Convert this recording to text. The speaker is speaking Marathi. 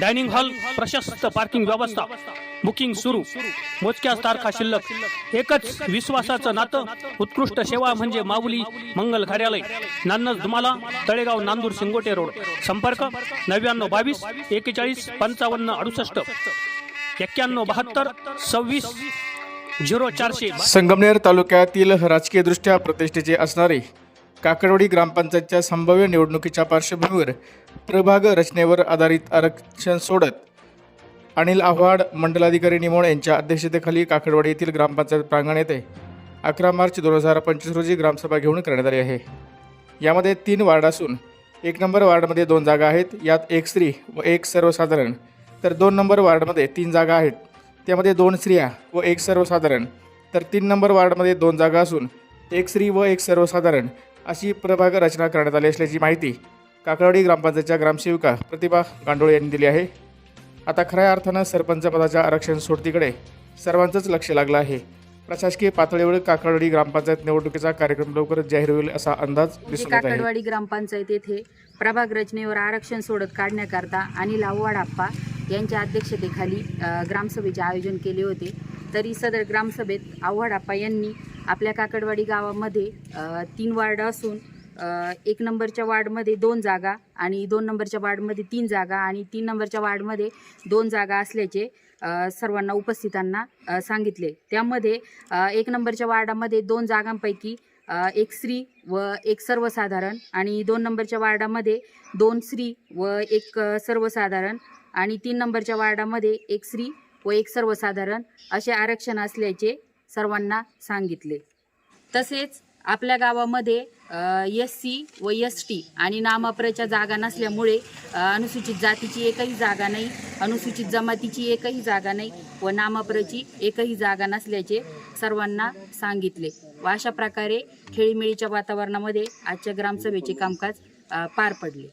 डायनिंग हॉल प्रशस्त पार्किंग व्यवस्था. बुकिंग सुरू. मोजक्याच तारखा शिल्लक. एकच विश्वासाचं नातं. उत्कृष्ट सेवा म्हणजे माऊली मंगल कार्यालय. नान्नज धुमाला तळेगाव नांदूर सिंगोटे रोड. संपर्क नव्याण्णव बावीस एकेचाळीस पंचावन्न अडुसष्ट. एक्क्याण्णव बहात्तर सव्वीस झिरो चारशे. संगमनेर तालुक्यातील राजकीयदृष्ट्या प्रतिष्ठेचे असणारे काकडवाडी ग्रामपंचायतच्या संभाव्य निवडणुकीच्या पार्श्वभूमीवर प्रभाग रचनेवर आधारित आरक्षण सोडत अनिल आव्हाड मंडलाधिकारी निमोळ यांच्या अध्यक्षतेखाली काकडवाडी येथील ग्रामपंचायत प्रांगण येथे अकरा मार्च दोन हजार पंचवीस रोजी ग्रामसभा घेऊन करण्यात आली आहे. यामध्ये तीन वार्ड असून एक नंबर वार्डमध्ये दोन जागा आहेत. यात एक स्त्री व एक सर्वसाधारण. तर दोन नंबर वार्डमध्ये तीन जागा आहेत. त्यामध्ये दोन स्त्रिया व एक सर्वसाधारण. तर तीन नंबर वार्डमध्ये दोन जागा असून एक स्त्री व एक सर्वसाधारण. अशी प्रभाग रचना करण्यात आली असल्याची माहिती काकळवाडी ग्रामपंचायतच्या ग्रामसेविका प्रतिभा गांडोळे यांनी दिली आहे. आता खऱ्या अर्थानं सरपंच पदाच्या आरक्षण सोडतीकडे सर्वांचंच लक्ष लागलं आहे. प्रशासकीय पातळीवर काकळवाडी ग्रामपंचायत निवडणुकीचा कार्यक्रम लवकरच जाहीर होईल असा अंदाज दिसून येत आहे. काकडवाडी ग्रामपंचायत येथे प्रभाग रचनेवर आरक्षण सोडत काढण्याकरता अनिल आव्हाड आप्पा यांच्या अध्यक्षतेखाली ग्रामसभेचे आयोजन केले होते. तरी सदर ग्रामसभेत आव्हाड आप्पा यांनी आपल्या काकडवाडी गावामध्ये तीन वार्ड असून एक नंबरच्या वार्डमध्ये दोन जागा आणि दोन नंबरच्या वार्डमध्ये तीन जागा आणि तीन नंबरच्या वार्डमध्ये दोन जागा असल्याचे सर्वांना उपस्थितांना सांगितले. त्यामध्ये एक नंबरच्या वार्डामध्ये दोन जागांपैकी एक स्त्री व एक सर्वसाधारण आणि दोन नंबरच्या वार्डामध्ये दोन स्त्री व एक सर्वसाधारण आणि तीन नंबरच्या वार्डामध्ये एक स्त्री व एक सर्वसाधारण असे आरक्षण असल्याचे सर्वांना सांगितले. तसेच आपल्या गावामध्ये एस सी व एस टी आणि नामाप्रच्या जागा नसल्यामुळे अनुसूचित जातीची एकही जागा नाही अनुसूचित जमातीची एकही जागा नाही व नामाप्रची एकही जागा नसल्याचे सर्वांना सांगितले. व अशा प्रकारे खेळीमेळीच्या वातावरणामध्ये आजच्या ग्रामसभेचे कामकाज पार पडले.